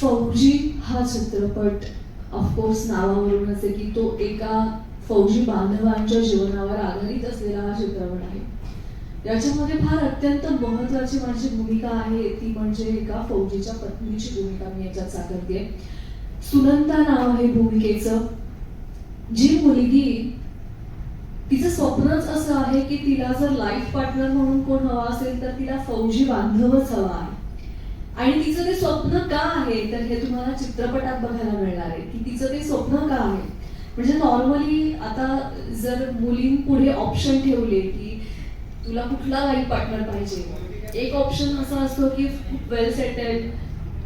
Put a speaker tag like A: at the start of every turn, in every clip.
A: फौजी हा चित्रपट ऑफकोर्स नावावरूनच आहे की तो एका फौजी बांधवांच्या जीवनावर आधारित असलेला हा चित्रपट आहे. याच्यामध्ये फार अत्यंत महत्वाची माझी भूमिका आहे ती म्हणजे एका फौजीच्या पत्नीची भूमिका मी याच्यात साकारते सुनंता नाव आहे भूमिकेचं. जी मुलगी तिचं स्वप्नच असं आहे की तिला जर लाईफ पार्टनर म्हणून कोण हवा असेल तर तिला फौजी बांधवच हवा आहे. आणि तिचं ते स्वप्न का आहे? तर हे तुम्हाला चित्रपटात बघायला मिळणार आहे. की तिचं ते स्वप्न का आहे? म्हणजे नॉर्मली आता जर मुलींपुढे ऑप्शन ठेवले की तुला कुठला लाईफ पार्टनर पाहिजे? एक ऑप्शन असा असतो की खूप वेल सेटल्ड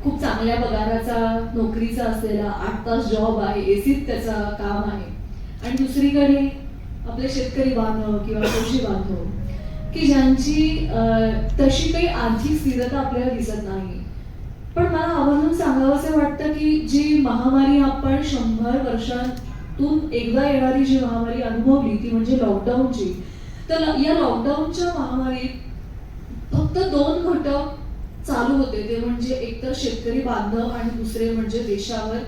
A: खूप चांगल्या पगाराचा नोकरीचा असलेला आठ तास जॉब आहे एसीत त्याचा काम आहे. आणि दुसरीकडे आपले शेतकरी बांधव किंवा कृषी बांधव की ज्यांची तशी काही आर्थिक स्थिरता आपल्याला दिसत नाही. पण मला आवर्जून सांगावंसं वाटतं की जी महामारी आपण शंभर वर्षांतून एकदा येणारी जी महामारी अनुभवली ती म्हणजे लॉकडाऊनची तर या लॉकडाऊनच्या महामारीत फक्त दोन घटक चालू होते. ते म्हणजे एकतर शेतकरी बांधव आणि दुसरे म्हणजे देशावर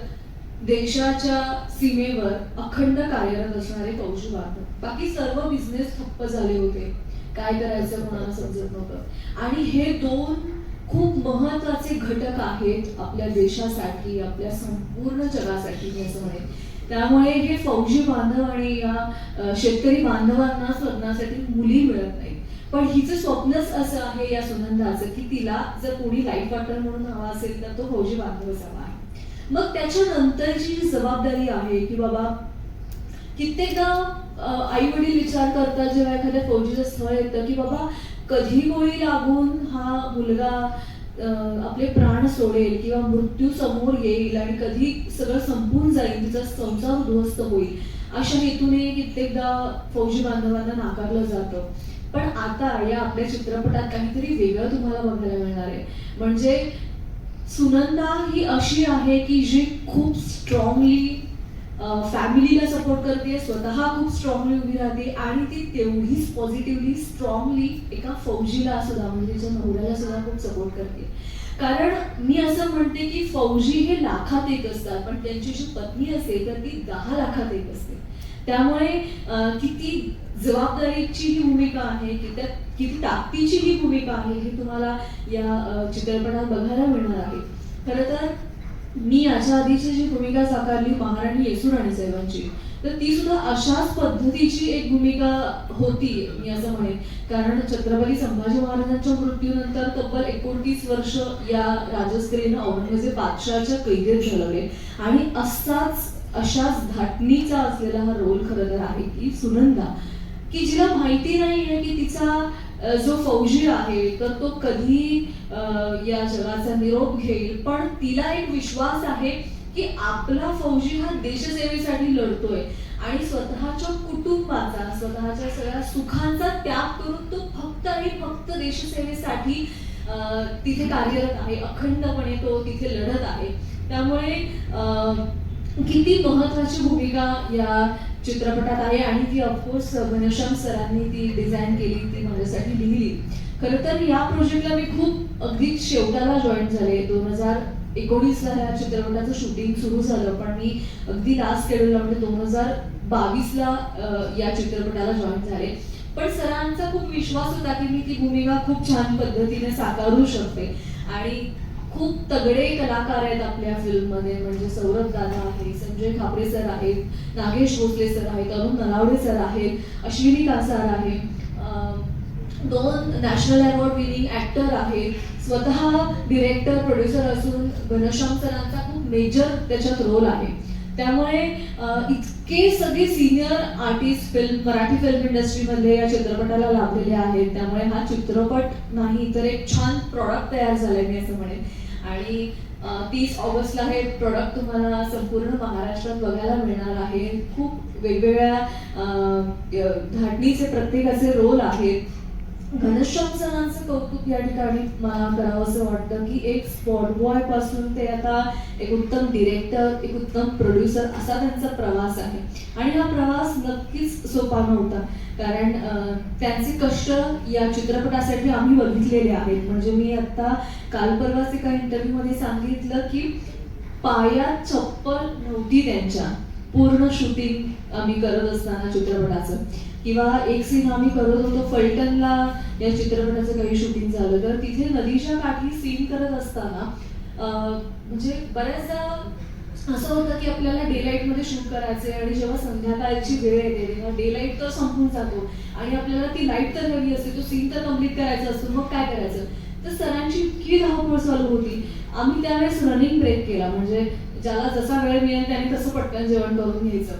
A: देशाच्या सीमेवर अखंड कार्यरत असणारे फौजी बांधव बाकी सर्व बिझनेस ठप्प झाले होते. काय करायचं कोणाला समजत नव्हतं. आणि हे दोन खूप महत्त्वाचे घटक आहेत आपल्या देशासाठी आपल्या संपूर्ण जगासाठी मी असं म्हणेन. त्यामुळे हे फौजी बांधव आणि या शेतकरी बांधवांना लग्नासाठी मुली मिळत नाही पण हिचं स्वप्नच असं आहे या सुनंदाचं की तिला जर कोणी लाईफ पार्टनर म्हणून हवा असेल तर तो फौजी बांधवच हवा आहे. मग त्याच्यानंतरची जी जबाबदारी आहे की बाबा कित्येकदा आई वडील विचार करतात जेव्हा एखाद्या फौजीचं स्थळ येतं की बाबा कधी गोळी लागून हा मुलगा आपले प्राण सोडेल किंवा मृत्यू समोर येईल आणि कधी सगळं संपून जाईल तिचा संसार उद्ध्वस्त होईल अशा हेतूने कित्येकदा फौजी बांधवांना नाकारलं जातं. पण आता या आपल्या चित्रपटात काहीतरी वेगळं तुम्हाला बघायला मिळणार आहे. म्हणजे सुनंदा ही अशी आहे की जी खूप स्ट्रॉंगली फॅमिलीला सपोर्ट करते स्वतः खूप स्ट्रॉंगली उभी राहते आणि ती तेवढीच पॉझिटिव्हली स्ट्रॉंगली एका फौजीला सुद्धा म्हणजे तिच्या नवऱ्याला सुद्धा खूप सपोर्ट करते. कारण मी असं म्हणते की फौजी हे लाखात एक असतात पण त्यांची जी पत्नी असेल तर ती दहा लाखात एक असते. त्यामुळे किती जबाबदारीची ही भूमिका आहे की किती ताकदीची ही भूमिका आहे हे तुम्हाला या चित्रपटात बघायला मिळणार आहे. खरं तर मी याच्या आधीची जी भूमिका साकारली महाराणी येसुराणी साहेबांची. तर ती सुद्धा अशाच पद्धतीची एक भूमिका होती मी असं म्हणेन. कारण छत्रपती संभाजी महाराजांच्या मृत्यूनंतर तब्बल एकोणतीस वर्ष या राजस्त्रीनं औरंगजेब बादशहाच्या कैदेत घालवले. आणि असाच अशाच धाटणीचा असलेला हा रोल खरं तर आहे की सुनंदा की जिला माहिती नाही आहे की तिचा जो फौजी आहे तर तो कधी या जगाचा निरोप घेईल. पण तिला एक विश्वास आहे की आपला फौजी हा देशसेवेसाठी लढतोय. आणि स्वतःच्या कुटुंबाचा स्वतःच्या सगळ्या सुखांचा त्याग करून तो फक्त आणि फक्त देशसेवेसाठी तिथे कार्यरत आहे. अखंडपणे तो तिथे लढत आहे. त्यामुळे किती महत्वाची भूमिका या चित्रपटात आहे आणि ती ऑफकोर्स घनश्याम सरांनी ती डिझाईन केली ती माझ्यासाठी लिहिली. खरं तर या प्रोजेक्टला मी खूप अगदी शेवटाला जॉईन झाले. दोन हजार एकोणीसला ह्या चित्रपटाचं शूटिंग सुरू झालं पण मी अगदी लास्ट शेड्यूलला म्हणजे दोन हजार बावीसला या चित्रपटाला जॉईन झाले. पण सरांचा खूप विश्वास होता की मी ती भूमिका खूप छान पद्धतीने साकारू शकते. आणि खूप तगडे कलाकार आहेत आपल्या फिल्ममध्ये. म्हणजे सौरभ दादा आहे संजय खापरे सर आहेत नागेश भोसले सर आहेत अरुण नलावडे सर आहेत अश्विनी कासार आहे. दोन नॅशनल अवॉर्ड विनिंग ऍक्टर आहेत. स्वतः डिरेक्टर प्रोड्युसर असून घनश्याम सरांचा खूप मेजर त्याच्यात रोल आहे. त्यामुळे अं, हे सगळे senior artist film Marathi film इंडस्ट्रीमध्ये या चित्रपटाला लाभलेले आहेत. त्यामुळे हा चित्रपट नाही तर एक छान प्रॉडक्ट तयार झालाय मी असं म्हणेन. आणि तीस ऑगस्टला हे प्रॉडक्ट तुम्हाला संपूर्ण महाराष्ट्रात बघायला मिळणार आहे. खूप वेगवेगळ्या अं, धाटणीचे प्रत्येकाचे रोल आहेत. घनश्याम सरांचं कौतुक या ठिकाणी मला करावं असं वाटतं की एक स्पॉट बॉयपासून ते आता एक उत्तम डिरेक्टर एक उत्तम प्रोड्युसर असा त्यांचा प्रवास आहे. आणि हा प्रवास नक्कीच सोपा नव्हता. कारण त्यांचे कष्ट या चित्रपटासाठी आम्ही बघितलेले आहेत. म्हणजे मी आता काल परवाच एका इंटरव्ह्यूमध्ये सांगितलं की पायात चप्पल नव्हती त्यांच्या. पूर्ण शूटिंग आम्ही करत असताना चित्रपटाचं. किंवा एक सीन आम्ही करत होतो फलटणला या चित्रपटाचं काही शूटिंग झालं. तर तिथे नदीच्या काठी सीन करत असताना म्हणजे बऱ्याचदा असं होतं की आपल्याला डे लाइटमध्ये शूट करायचे आणि जेव्हा संध्याकाळची वेळ येते तेव्हा डे लाइट तर संपून जातो. आणि आपल्याला ती लाइट तर हवी असते तो सीन तर कंप्लीट करायचा असतो. मग काय करायचं? तर सरांची इतकी धावपळ चालू होती. आम्ही त्यावेळेस रनिंग ब्रेक केला. म्हणजे ज्याला जसा वेळ मिळेल त्याने तसं पटकन जेवण करून घ्यायचं.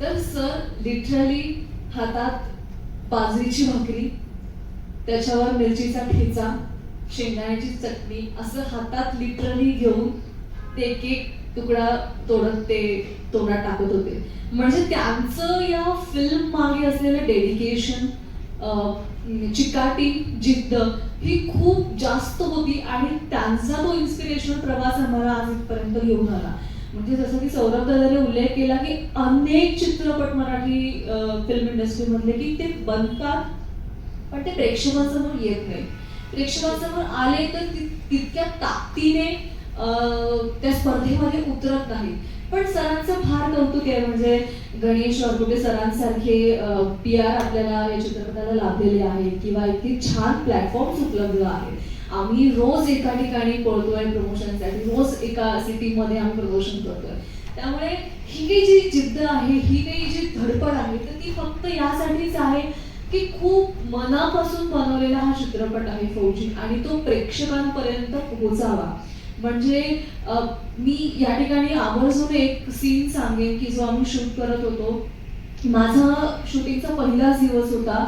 A: तर सर लिटरली हातात बाजरीची भाकरी त्याच्यावर मिरचीचा ठेचा शेंगदाण्याची चटणी असं हातात लिटरली घेऊन ते एक एक तुकडा तोडत ते तोंडात टाकत होते. म्हणजे त्यांचं या फिल्म मागे असलेलं डेडिकेशन चिकाटी जिद्द ही खूप जास्त होती आणि त्यांचा तो इन्स्पिरेशनल प्रवास आम्हाला आज इथपर्यंत घेऊन आला. म्हणजे जसं की सौरभ दादाने उल्लेख केला की अनेक चित्रपट मराठी फिल्म इंडस्ट्रीमधले की ते बनतात पण ते प्रेक्षकांसमोर येत नाही. प्रेक्षकांसमोर आले तर तितक्या ताकदीने त्या स्पर्धेमध्ये उतरत नाही पण सरांचं फार कौतुक आहे. म्हणजे गणेश कुठे सरांसारखे पी आर आपल्याला या चित्रपटाला लाभलेले आहेत किंवा इतके छान प्लॅटफॉर्म्स उपलब्ध आहेत. आम्ही रोज एका ठिकाणी पळतोय प्रमोशनसाठी रोज एका सिटीमध्ये आम्ही प्रमोशन करतोय. त्यामुळे ही काही जी जिद्द आहे ही काही जी धडपड आहे तर ती फक्त यासाठीच आहे की खूप मनापासून बनवलेला हा चित्रपट आहे फौजी आणि तो प्रेक्षकांपर्यंत पोहोचावा. म्हणजे मी या ठिकाणी आवर्जून एक सीन सांगेन की जो आम्ही शूट करत होतो. माझा शूटिंगचा पहिलाच दिवस होता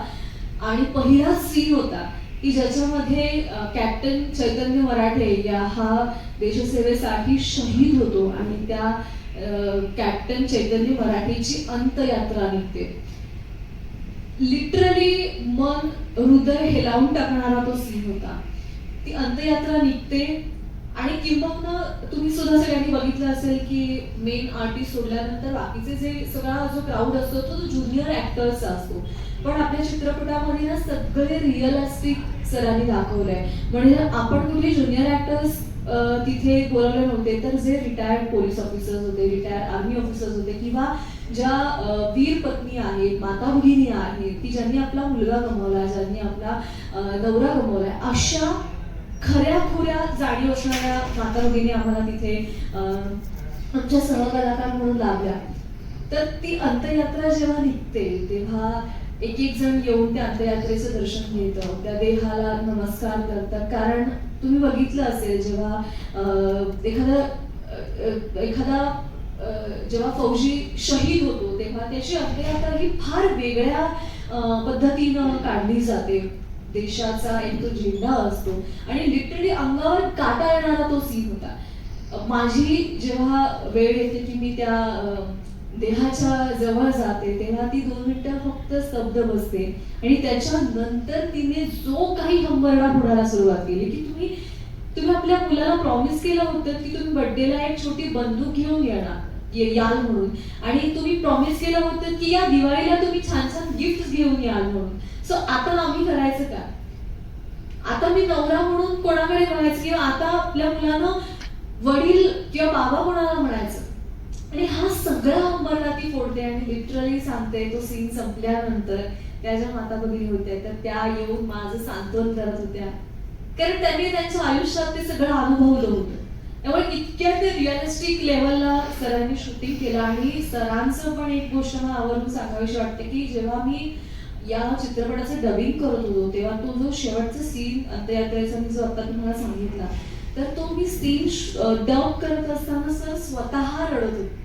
A: आणि पहिलाच सीन होता की ज्याच्यामध्ये कॅप्टन चैतन्य मराठे या हा देशसेवेसाठी शहीद होतो आणि त्या कॅप्टन चैतन्य मराठेची अंतयात्रा निघते. लिटरली मन हृदय हेलावून टाकणारा तो सीन होता. ती अंतयात्रा निघते आणि किंबहुना तुम्ही सुद्धा सगळ्यांनी बघितलं असेल की मेन आर्टिस्ट सोडल्यानंतर बाकीचे जे सगळा जो क्राऊड असतो तो ज्युनियर ऍक्टर्सचा असतो. पण आपल्या चित्रपटामध्ये ना सगळे रिअलिस्टिक सरांनी दाखवलंय. म्हणजे आपण कुठे ज्युनियर ऍक्टर्स तिथे बोलवले नव्हते तर जे रिटायर्ड पोलीस ऑफिसर्स होते रिटायर्ड आर्मी ऑफिसर्स होते किंवा ज्या वीर पत्नी आहेत माता भगिनी आहेत की ज्यांनी आपला मुलगा गमावला ज्यांनी आपला नवरा गमावलाय अशा खऱ्या खुऱ्या जाणीव असणाऱ्या माता भगिनी आम्हाला तिथे आमच्या सहकलाकार म्हणून लाभल्या. तर ती अंत्ययात्रा जेव्हा निघते तेव्हा एक एक जण येऊन त्या अंत्ययात्रेचं दर्शन घेतं त्या देहाला नमस्कार करतात. कारण तुम्ही बघितलं असेल जेव्हा एखादा एखादा जेव्हा फौजी शहीद होतो तेव्हा त्याची अंत्ययात्रा ही फार वेगळ्या पद्धतीनं काढली जाते. देशाचा एक तो झेंडा असतो. आणि लिटरली अंगावर काटा येणारा तो सीन होता. माझी जेव्हा वेळ येते की मी त्या देहाच्या जवळ जाते तेव्हा ती दोन मिनिटं फक्त स्तब्ध बसते. आणि त्याच्यानंतर तिने जो काही हंबरडा फोडायला सुरुवात केली की तुम्ही तुम्ही आपल्या मुलाला प्रॉमिस केलं होतं की तुम्ही बर्थडेला एक छोटी बंदूक घेऊन येणार याल म्हणून. आणि तुम्ही प्रॉमिस केलं होतं की या दिवाळीला तुम्ही छान छान गिफ्ट घेऊन याल म्हणून. सो आता आम्ही करायचं का आता मी नवरा म्हणून कोणाकडे म्हणायचं किंवा आता आपल्या मुलानं वडील किंवा बाबा कोणाला म्हणायचं? आणि हा सगळा अंबरला ती फोडते आणि लिटरली सांगते. तो सीन संपल्यानंतर त्या ज्या माता भगिनी होत्या. तर त्या येऊन माझं सांत्वन करत होत्या. कारण त्यांनी त्यांच्या आयुष्यात ते सगळं अनुभवलं होतं. त्यामुळे इतक्या ते रिअलिस्टिक लेवलला सरांनी शूटिंग केलं. आणि सरांचं पण एक गोष्ट मला आवर्जून सांगावीशी वाटते की जेव्हा मी या चित्रपटाचं डबिंग करत होतो तेव्हा तो जो शेवटचा सीन अंत्ययात्रेचा मी जो आता तुम्हाला सांगितला तर तो मी सीन डब करत असताना सर स्वतः रडत होते.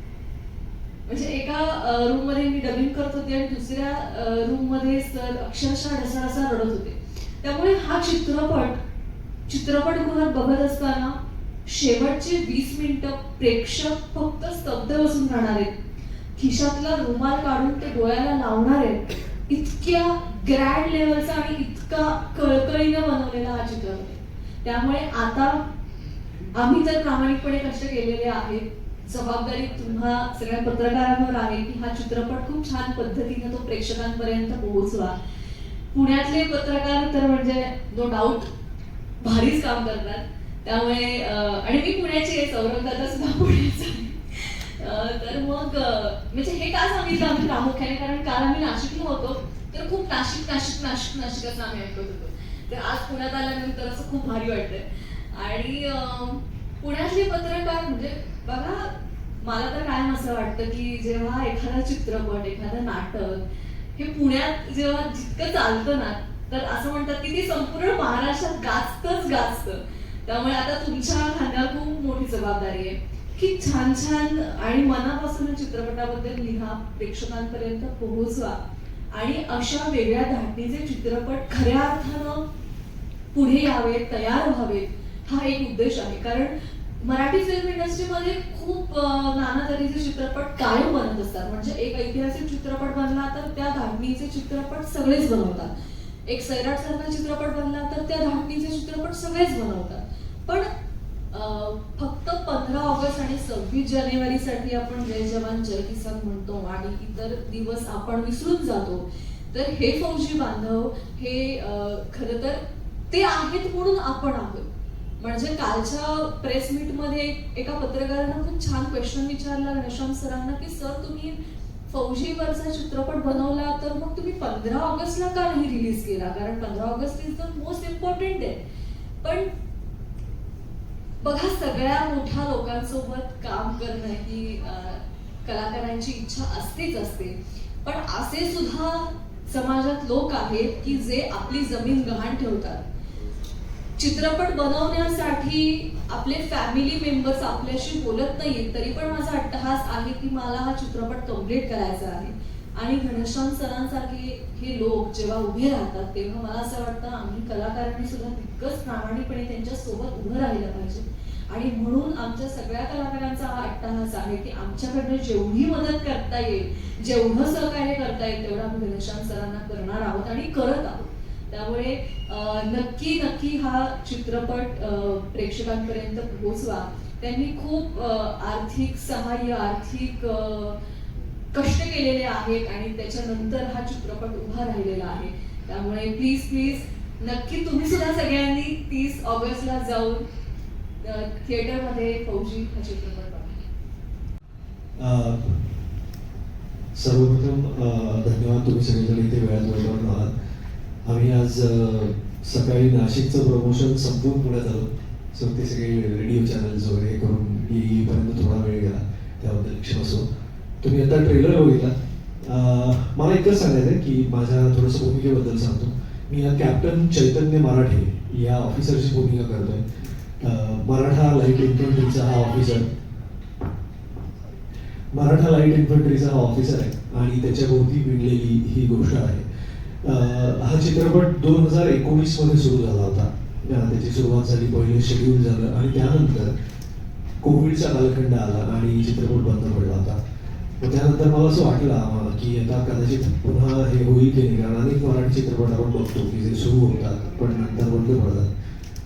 A: म्हणजे एका रूममध्ये मी डबिंग करत होते आणि दुसऱ्या रूममध्ये सर अक्षरशः ढसाढसा रडत होते. त्यामुळे हा चित्रपट चित्रपटगृहात बघत असताना शेवटचे वीस मिनिटं प्रेक्षक फक्त स्तब्ध बसून राहणार आहेत. खिशातला रुमाल काढून ते डोळ्याला लावणार आहेत. इतक्या ग्रँड लेवलचा आणि इतका कळकळीनं बनवलेला हा चित्रपट आहे. त्यामुळे आता आम्ही जर प्रामाणिकपणे कष्ट केलेले आहेत जबाबदारी तुम्हा सगळ्या पत्रकारांवर आहे की हा चित्रपट खूप छान पद्धतीने तो प्रेक्षकांपर्यंत पोहोचवा. पुण्यातले पत्रकार तर म्हणजे नो डाऊट भारीच काम करतात. त्यामुळे आणि मी पुण्याची आहे सौरभ दादा सुद्धा पुण्याचा तर मग म्हणजे हे का सांगितलं आम्ही प्रामुख्याने? कारण काल आम्ही नाशिकला होतो तर खूप नाशिक नाशिक नाशिक नाशिक असं आम्ही ऐकत होतो. तर आज पुण्यात आल्यानंतर असं खूप भारी वाटतंय. आणि पुण्यातले पत्रकार म्हणजे बघा मला तर कायम असं वाटतं की जेव्हा एखादा चित्रपट एखादं नाटक हे पुण्यात जेव्हा जितकं चालतं ना तर असं म्हणतात की ते संपूर्ण महाराष्ट्रात गाजतच गाजतं. त्यामुळे आता तुमच्या खांद्यावर खूप मोठी जबाबदारी आहे. की छान छान आणि मनापासून चित्रपटाबद्दल लिहा प्रेक्षकांपर्यंत पोहोचवा. आणि अशा वेगळ्या धाटणीचे चित्रपट खऱ्या अर्थानं पुढे यावेत तयार व्हावेत हा एक उद्देश आहे. कारण मराठी फिल्म इंडस्ट्रीमध्ये खूप नाना तऱ्हेचे चित्रपट कायम बनत असतात. म्हणजे एक ऐतिहासिक चित्रपट बनला तर त्या धाटणीचे चित्रपट सगळेच बनवतात. एक सैराट सारखा चित्रपट बनला तर त्या धाटणीचे चित्रपट सगळेच बनवतात. पण अं, फक्त पंधरा ऑगस्ट आणि सव्वीस जानेवारीसाठी आपण जय जवान जय किसान म्हणतो आणि इतर दिवस आपण विसरून जातो. तर हे फौजी बांधव हे खर खरं तर ते आहेत म्हणून आपण आहोत म्हणजे कालच्या प्रेस मीटमध्ये एका पत्रकारानं खूप छान क्वेश्चन विचारला घनश्याम सरांना की सर तुम्ही फौजीवरचा चित्रपट बनवला तर मग तुम्ही पंधरा ऑगस्टला का नाही रिलीज केला? कारण पंधरा August is the most important आहे पण बघा सगळ्या मोठ्या लोकांसोबत काम करणं ही कलाकारांची इच्छा असतेच असते. पण असे सुद्धा समाजात लोक आहेत की जे आपली जमीन गहाण ठेवतात. चित्रपट बनवण्यासाठी आपले फॅमिली मेंबर्स आपल्याशी बोलत नाहीत तरी पण माझा अट्टहास आहे की मला हा चित्रपट कंप्लीट करायचा आहे. आणि घनश्याम सरांसारखे हे लोक जेव्हा उभे राहतात तेव्हा मला असं वाटतं आम्ही कलाकारांनी सुद्धा तितकंच प्रामाणिकपणे त्यांच्यासोबत उभं राहिलं पाहिजे. आणि म्हणून आमच्या सगळ्या कलाकारांचा हा अट्टहास आहे की आमच्याकडनं जेवढी मदत करता येईल जेवढं सहकार्य करता येईल तेवढं आम्ही घनश्याम सरांना करणार आहोत आणि करत आहोत. त्यामुळे नक्की नक्की हा चित्रपट प्रेक्षकांपर्यंत पोहोचवा. त्यांनी खूप आर्थिक सहाय्य आर्थिक कष्ट केलेले आहेत आणि त्याच्यानंतर हा चित्रपट उभा राहिलेला आहे. त्यामुळे प्लीज प्लीज नक्की तुम्ही सुद्धा सगळ्यांनी तीस ऑगस्टला जाऊन थिएटरमध्ये फौजी हा चित्रपट बघा.
B: सर्वप्रथम धन्यवाद तुम्ही सगळेजण इथे वेळात वेळेवर आहात. आम्ही आज सकाळी नाशिकचं प्रमोशन संपवून पुण्यात आलो सो ते सगळे रेडिओ चॅनल्स वगैरे करून येईपर्यंत थोडा वेळ गेला. त्याबद्दल क्षमस्व. तुम्ही आता ट्रेलर बघितला. मला एकच सांगायचं की माझ्या थोडंसं भूमिकेबद्दल सांगतो. मी या कॅप्टन चैतन्य मराठे या ऑफिसरची भूमिका करतोय. मराठा लाइट इन्फंट्रीचा हा ऑफिसर मराठा लाइट इन्फंट्रीचा हा ऑफिसर आहे आणि त्याच्या भोवती विणलेली ही गोष्ट आहे. हा चित्रपट दोन हजार एकोणीसमध्ये सुरू झाला होता. त्याची सुरुवात झाली पहिले शेड्यूल झालं आणि त्यानंतर कोविडचा कालखंड आला आणि चित्रपट बंद पडला होता. मग त्यानंतर मला असं वाटलं आम्हाला की आता कदाचित पुन्हा हे होईल की नाही कारण अनेक मराठी चित्रपट आपण बघतो की जे सुरू होतात पण नंतर बंद पडतात.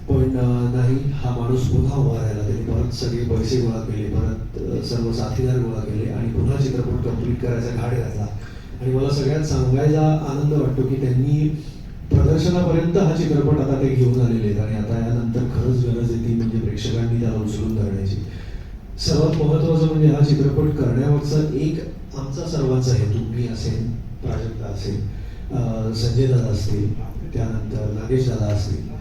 B: पण नाही हा माणूस पुन्हा उभा राहिला. त्यांनी परत सगळे पैसे गोळा केले परत सर्व साथीदार गोळा केले आणि पुन्हा चित्रपट कंप्लीट करायचा घाट घातला. आणि मला सगळ्यात सांगायचा आनंद वाटतो की त्यांनी प्रदर्शनापर्यंत हा चित्रपट आता ते घेऊन आलेले आहेत. आणि आता यानंतर खरंच गरज येते म्हणजे प्रेक्षकांनी त्याला उचलून धरण्याची. सर्वात महत्वाचं म्हणजे हा चित्रपट करण्यावरचा एक आमचा सर्वांचा हेतू मी असेल प्राजक्ता असेल संजय दादा असतील त्यानंतर नागेश दादा असतील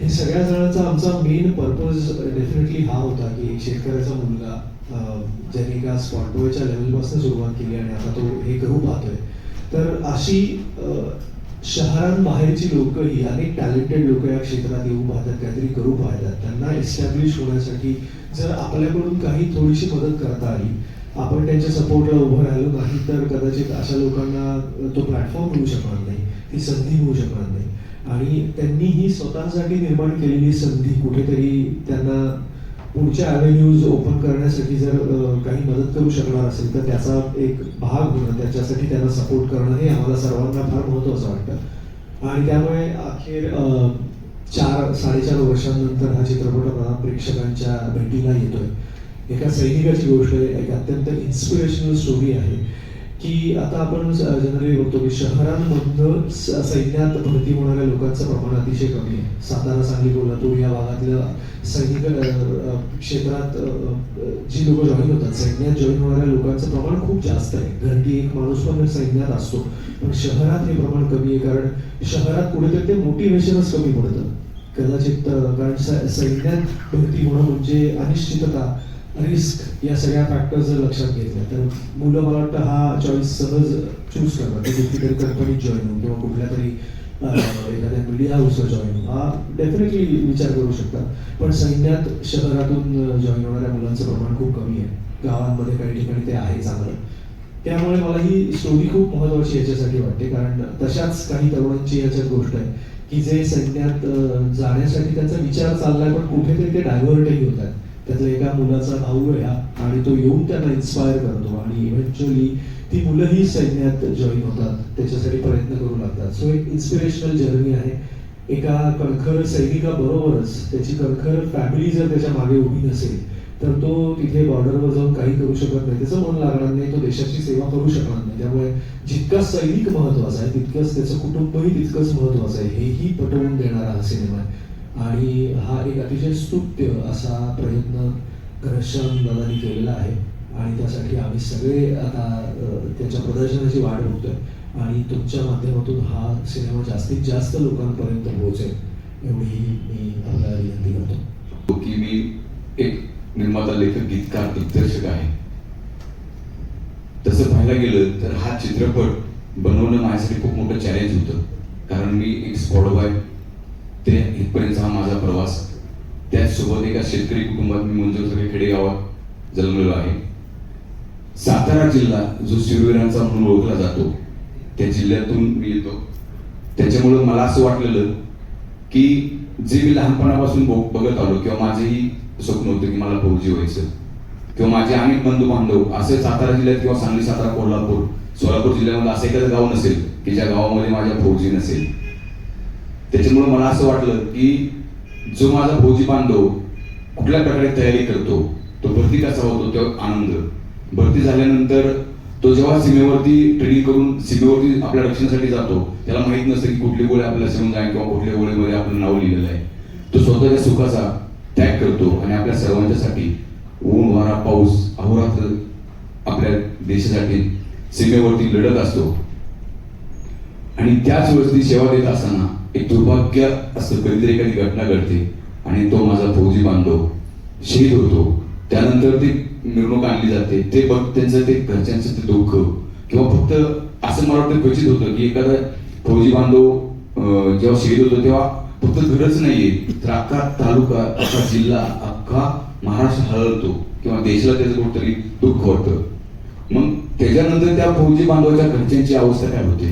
B: हे सगळ्या जणांचा आमचा मेन पर्पज डेफिनेटली हा होता की शेतकऱ्याचा मुलगा ज्यांनी ज्याने एका स्पॉटबॉयच्या लेवलपासून सुरुवात केली आणि आता तो हे करू पाहतोय. तर अशी शहरांबाहेरची लोक ही अनेक टॅलेंटेड लोक या क्षेत्रात येऊन पाहतात काहीतरी करू पाहतात. त्यांना एस्टॅब्लिश होण्यासाठी जर आपल्याकडून काही थोडीशी मदत करता आली आपण त्यांच्या सपोर्टला उभं राहिलो नाही तर कदाचित अशा लोकांना तो प्लॅटफॉर्म मिळू शकणार नाही ती संधी मिळू शकणार नाही. आणि त्यांनी ही स्वतःसाठी निर्माण केलेली संधी कुठेतरी त्यांना पुढच्या अव्हेन्यूज ओपन करण्यासाठी जर काही मदत करू शकणार असेल तर त्याचा एक भाग होणं त्याच्यासाठी त्यांना सपोर्ट करणं हे आम्हाला सर्वांना फार महत्वाचं वाटतं. आणि त्यामुळे अखेर चार साडेचार वर्षांनंतर हा चित्रपट आता प्रेक्षकांच्या भेटीला येतोय. एका सैनिकाची गोष्ट आहे एक अत्यंत इन्स्पिरेशनल स्टोरी आहे. की आता आपण जनरली बघतो की शहरांमधनं सैन्यात भरती होणाऱ्या लोकांचं प्रमाण अतिशय कमी आहे. सातारा सांगली कोल्हापूर या भागातल्या सैनिक क्षेत्रात जी लोक जॉईन होतात सैन्यात जॉईन होणाऱ्या लोकांचं प्रमाण खूप जास्त आहे. घरटी एक माणूस पण सैन्यात असतो. पण शहरात हे प्रमाण कमी आहे कारण शहरात कुठेतरी ते मोटिवेशनच कमी पडतं. कदाचित कारण सैन्यात भरती होणं म्हणजे अनिश्चितता रिस्क या सगळ्या फॅक्टर्स जर लक्षात घेतल्या तर मुलं मला वाटतं हा चॉईस सहज चूज करतात. ते कुठलीतरी कंपनीत जॉईन होऊन किंवा कुठल्या तरी एखाद्या मीडिया हाऊसवर जॉईन होऊन. हा डेफिनेटली विचार करू शकतात. पण सैन्यात शहरातून जॉईन होणाऱ्या मुलांचं प्रमाण खूप कमी आहे. गावांमध्ये काही ठिकाणी ते आहे चांगलं. त्यामुळे मला ही स्टोरी खूप महत्वाची याच्यासाठी वाटते. कारण तशाच काही तरुणांची याच्यात गोष्ट आहे की जे सैन्यात जाण्यासाठी त्यांचा विचार चाललाय पण कुठेतरी ते डायव्हर्टही होत आहेत त्यातल्या एका मुलाचा भाऊ आहे हा आणि तो येऊन त्यांना इन्स्पायर करतो. आणि इव्हेंच्युअली ती मुलंही सैन्यात जॉईन होतात. त्याच्यासाठी प्रयत्न करू लागतात. सो एक इन्स्पिरेशनल जर्नी आहे. एका कणखर सैनिकाबरोबरच त्याची कणखर फॅमिली जर त्याच्यामागे उभी नसेल तर तो तिथे बॉर्डरवर जाऊन काही करू शकत नाही. त्याचं मन लागणार नाही तो देशाची सेवा करू शकणार नाही. त्यामुळे जितका सैनिक महत्त्वाचा आहे तितकंच त्याचं कुटुंबही तितकंच महत्वाचं आहे. हेही पटवून देणारा हा सिनेमा आहे. आणि हा एक अतिशय स्तुत्य असा प्रयत्न घनश्याम दादानी केलेला आहे. आणि त्यासाठी आम्ही सगळे आता त्याच्या प्रदर्शनाची वाट बघतोय. आणि तुमच्या माध्यमातून हा सिनेमा जास्तीत जास्त लोकांपर्यंत पोहोचेल एवढी मी आपल्याला विनंती करतो.
C: हो की मी एक निर्माता लेखक गीतकार दिग्दर्शक आहे. तसं पाहायला गेलं तर हा चित्रपट बनवणं माझ्यासाठी खूप मोठं चॅलेंज होतं. कारण मी एक स्पॉट बॉय ते इथपर्यंतचा हा माझा प्रवास. त्याचसोबत एका शेतकरी कुटुंबात मी मंजूर खेडेगावात जन्मलेलो आहे. सातारा जिल्हा जो शिववीरांचा म्हणून ओळखला जातो त्या जिल्ह्यातून मी येतो. त्याच्यामुळं मला असं वाटलेलं की जे मी लहानपणापासून बघत आलो किंवा माझंही स्वप्न होतं की मला फौजी व्हायचं किंवा माझे अनेक बंधू बांधव असे सातारा जिल्ह्यात किंवा सांगली सातारा कोल्हापूर सोलापूर जिल्ह्यामध्ये असं एखादं गाव नसेल की ज्या गावामध्ये माझ्या फौजी नसेल. त्याच्यामुळे मला असं वाटलं की जो माझा भोजी बांधव कुठल्या प्रकारे तयारी करतो तो भरती कसा होतो तो आनंद. भरती झाल्यानंतर तो जेव्हा सीमेवरती ट्रेनिंग करून सीमेवरती आपल्या रक्षणासाठी जातो त्याला माहीत नसतं की कुठली गोळी आपल्याला शिवून जाईल किंवा कुठल्या गोळीमध्ये आपलं नाव लिहिलेलं आहे. तो स्वतःच्या सुखाचा त्याग करतो आणि आपल्या सर्वांच्यासाठी ऊन वारा पाऊस अहोरात्र आपल्या देशासाठी सीमेवरती लढत असतो. आणि त्याच वेळेस ती सेवा देत असताना एक दुर्भाग्य असं कधीतरी एखादी घटना घडते आणि तो माझा फौजी बांधव शहीद होतो. त्यानंतर ती मिरवणूक आणली जाते. ते बघ त्यांचं ते घरच्यांचं ते दुःख किंवा फक्त असं मला वाटतं क्वचित होतं की एखादा फौजी बांधव जेव्हा शहीद होतो तेव्हा फक्त घरच नाहीये तर अख्खा तालुका अख्खा जिल्हा अख्खा महाराष्ट्र हळतो किंवा देशाला त्याचं कुठतरी दुःख होतं मग त्याच्यानंतर त्या फौजी बांधवाच्या घरच्यांची अवस्था काय होते?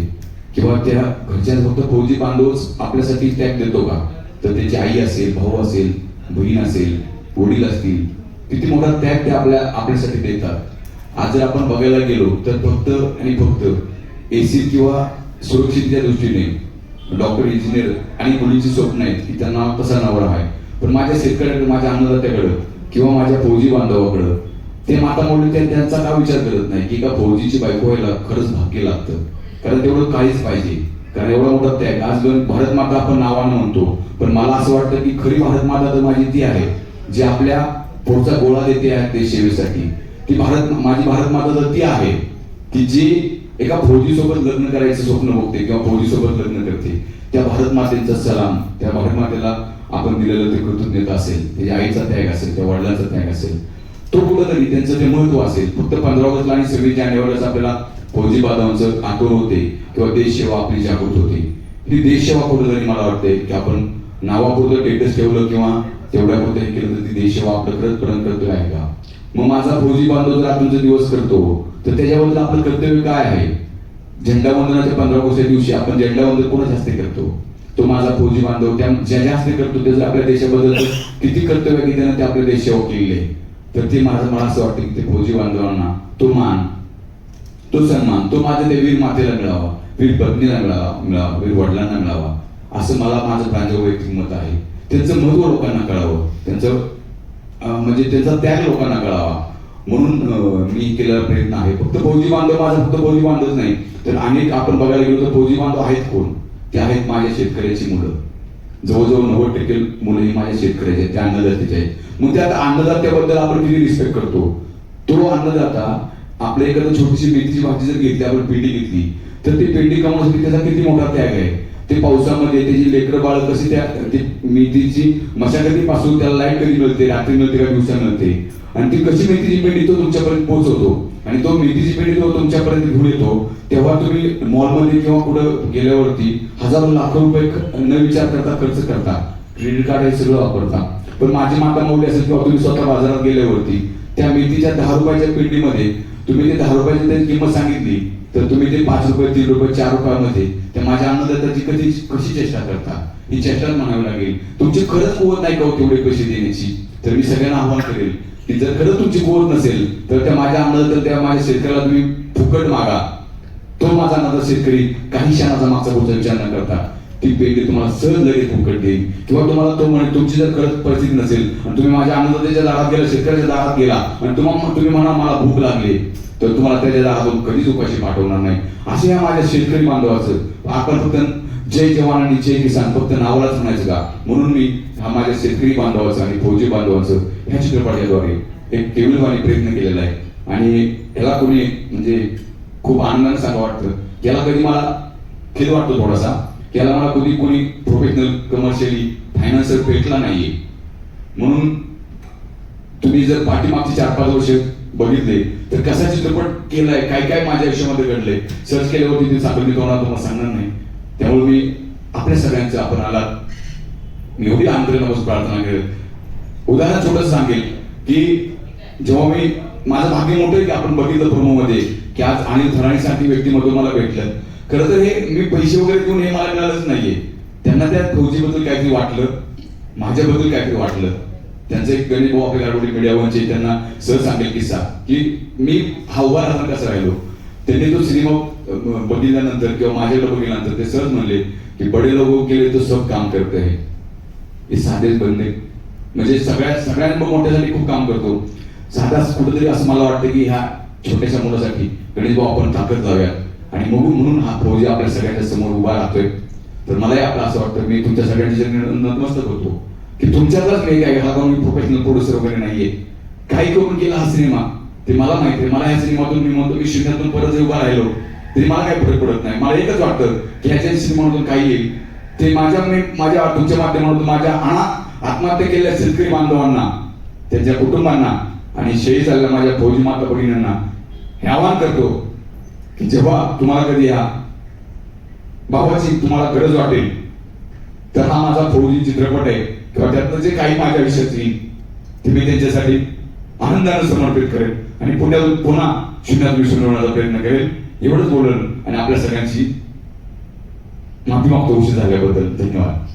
C: किंवा त्या घरच्या फक्त फौजी बांधवच आपल्यासाठी त्याग देतो का? तर त्याची आई असेल भाऊ असेल बहीण असेल वडील असतील किती मोठा त्याग ते आपल्या आपल्यासाठी देतात. आज जर आपण बघायला गेलो तर फक्त आणि फक्त एसी किंवा सुरक्षितच्या दृष्टीने डॉक्टर इंजिनियर आणि मुलींची स्वप्न आहेत की त्यांना कसा नवरा आहे. पण माझ्या शेतकऱ्याकडे माझ्या अन्नदात्याकडं किंवा माझ्या फौजी बांधवाकडं ते माता मोडले त्यांचा का विचार करत नाही की का फौजीची बायको व्हायला खरंच भाग्य लागतं? कारण तेवढं काहीच पाहिजे. कारण एवढा मोठा त्याग. आज दोन भारत माता आपण नावानं म्हणतो. पण मला असं वाटतं की खरी भारत माता तर माझी ती आहे जी आपल्या पुढचा गोळा देते आहे देश सेवेसाठी. ती भारत माझी भारत माता तर ती आहे की जी एका फौजी सोबत लग्न करायचं स्वप्न बघते किंवा फौजी सोबत लग्न करते. त्या भारत मातेचा सलाम त्या भारत मातेला आपण दिलेलं ते कृतज्ञता असेल त्याच्या आईचा त्याग असेल त्या वडिलांचा त्याग असेल. तो कुठंतरी त्यांचं ते महत्त्व असेल. फक्त पंधरा ऑगस्टला आणि सव्वीस जानेवारीला आपल्याला फौजी बांधवांचं आठवण होते किंवा देश सेवा आपली जागृत होते. ही देश सेवा कुठंतरी मला वाटते की आपण नावापुरतं टेटस ठेवलं किंवा तेवढ्या पुरतं हे केलं तर ती देश सेवा आपलं खरंच पर्यंत करतोय आहे का? मग माझा फौजी बांधव जर आपण जर दिवस करतो तर त्याच्याबद्दल आपलं कर्तव्य काय आहे? झेंडा वंदनाच्या पंधरा ऑगस्टच्या दिवशी आपण झेंडा वंदन कोणाच्या हस्ते करतो? तो माझा फौजी बांधव त्या ज्याच्या हस्ते करतो त्याचं आपल्या देशाबद्दल किती कर्तव्य आहे की त्यानं ते आपल्या देश सेवा तर ते माझं मला असं वाटतं की ते फौजी बांधवांना तो मान तो सन्मान तो माझ्या त्या वीर मातेला मिळावा वीर पत्नीला मिळावा मिळावा वीर वडिलांना मिळावा असं मला माझं प्रांजळ वैयक्तिक मत आहे. त्यांचं महत्त्व लोकांना कळावं त्यांचं म्हणजे त्यांचा त्याग लोकांना कळावा. म्हणून मी केलेला प्रयत्न आहे. फक्त फौजी बांधव माझा फक्त फौजी बांधवच नाही. तर अनेक आपण बघायला गेलो तर फौजी बांधव आहेत कोण? ते आहेत माझ्या शेतकऱ्याची मुलं. जवळजवळ नव्वद टक्के मुलं ही माझ्या शेतकऱ्याचे आहेत, त्या अन्नदात्याचे आहेत. मग त्या अन्नदात्याबद्दल आपण किती रिस्पेक्ट करतो? तो अन्नदाता आपल्या एखादं छोटीशी मेथीची भाजी जर घेतली आपण पेंडी घेतली तर ती पेंडी कमवण्यासाठी त्याचा किती मोठा त्याग आहे? ते पावसामध्ये त्याची लेकरं बाळ कशी त्या मेथीची मशागती पासून त्याला लाइट कधी मिळते रात्री मिळते का दिवसा मिळते? आणि ती कशी मेथीची पेंडी तो तुमच्यापर्यंत पोहोचवतो? आणि तो मेथीची पेंडी तो तुमच्यापर्यंत घेऊन येतो तेव्हा तुम्ही मॉलमध्ये किंवा कुठं गेल्यावरती हजारो लाखो रुपये न विचार करता खर्च करता. क्रेडिट कार्ड हे सगळं वापरता. पण माझी माता मौली असेल किंवा तुम्ही स्वतः बाजारात गेल्यावरती त्या मेथीच्या दहा रुपयाच्या पेंडीमध्ये तुम्ही ते दहा रुपयाची त्याची किंमत सांगितली तर तुम्ही ते पाच रुपये तीन रुपये चार रुपयामध्ये त्या माझ्या अन्नदाताची कधी कशी चेष्टा करता? ही चेष्टाच म्हणावी लागेल. तुमची खरंच कुवत नाही का हो तेवढे पैसे देण्याची? तर मी सगळ्यांना आव्हान करेल की जर खरंच तुमची कुवत नसेल तर त्या माझ्या अन्नदाता त्या माझ्या शेतकऱ्याला तुम्ही फुकट मागा. तो माझा अन्नदाता शेतकरी काही क्षणाचा मागचा पुढचा विचार न करता. ती पेंडी तुम्हाला सहज लगेच फुकट देईल किंवा तुम्हाला तो म्हणे तुमची जर खरंच परिस्थिती नसेल आणि तुम्ही माझ्या अन्नदात्याच्या दारात गेला शेतकऱ्याच्या दारात गेला आणि तुम्हाला तुम्ही म्हणा मला भूक लागली तर तुम्हाला त्याच्या दारातून कधीच उपाशी पाठवणार नाही. असे या माझ्या शेतकरी बांधवाचं आपण फक्त जय जवान आणि जय किसान फक्त नावालाच म्हणायचं का? म्हणून मी हा माझ्या शेतकरी बांधवाचं आणि फौजी बांधवाचं ह्या चित्रपटाद्वारे एक केवलवाणी प्रयत्न केलेला आहे. आणि ह्याला कोणी म्हणजे खूप आनंदाने सांगा वाटतं. याला कधी मला खेद वाटतो थोडासा? त्याला मला कधी कोणी प्रोफेशनल कमर्शियली फायनान्सर भेटला नाहीये. म्हणून तुम्ही जर पाठीमागचे चार पाच वर्ष बघितले तर कसा चित्रपट केलाय काय काय माझ्या आयुष्यामध्ये घडलंय सर्च केल्यावरती ते सापडली तुम्हाला तुम्हाला सांगणार नाही. त्यामुळे मी आपल्या सगळ्यांचं आपण आलात. मी एवढी आंतरिक प्रार्थना करेल. उदाहरण छोटं सांगेल की जेव्हा मी माझं भाग्य मोठं की आपण बघितलं प्रोमो मध्ये की आज अनिल थराणीसाठी व्यक्तिमत्व मला भेटलं खरं तर हे मी पैसे वगैरे देऊन हे मला मिळालंच नाहीये. त्यांना त्या फौजीबद्दल काहीतरी वाटलं माझ्याबद्दल काहीतरी वाटलं. त्यांचं एक गणित भाऊ आपल्या गाडवडी मीडियावरचे त्यांना सहज सांगेल किस्सा की मी हा उभा राहणार कसं राहिलो? त्यांनी तो सिनेमा बघितल्यानंतर किंवा माझ्याकडे बघितल्यानंतर ते सहज म्हणले की बडे लोक केले तो सब काम करते आहे. हे साधेच बनले म्हणजे सगळ्या सगळ्यांना मोठ्यासाठी खूप काम करतो. साधा कुठेतरी असं मला वाटतं की ह्या छोट्याशा मुलासाठी गणेश भाऊ आपण ताकद जाऊया आणि मग म्हणून हा फौजी आपल्या सगळ्यांच्या समोर उभा राहतोय. तर मलाही आपलं असं वाटतं मी तुमच्या सगळ्यांच्या नतमस्तक होतो की तुमच्यातच नाही काय हा मी प्रोफेशनल प्रोड्युसर वगैरे नाहीये. काही करून केला हा सिनेमा ते मला माहिती आहे. मला या सिनेमातून मी म्हणतो मी शून्यातून परत उभा राहिलो तरी मला काही फरक पडत नाही. मला एकच वाटतं की ह्याच्या सिनेमातून काही येईल. ते माझ्या माझ्या तुमच्या माध्यमातून माझ्या आणा आत्महत्या केलेल्या शेतकरी बांधवांना त्यांच्या कुटुंबांना आणि शहीद झालेल्या माझ्या फौजी माता भगिनींना हे आवाहन करतो. जेव्हा तुम्हाला कधी या बाबाची तुम्हाला गरज वाटेल तर हा माझा फौजी चित्रपट आहे. किंवा त्यातनं जे काही माझ्या विषयात येईल ते मी त्यांच्यासाठी आनंदाने समर्पित करेल आणि पुण्यातून पुन्हा शून्यात मिसळून होण्याचा प्रयत्न करेल. एवढंच बोलेल आणि आपल्या सगळ्यांची माफी मागतो उशीर झाल्याबद्दल. धन्यवाद.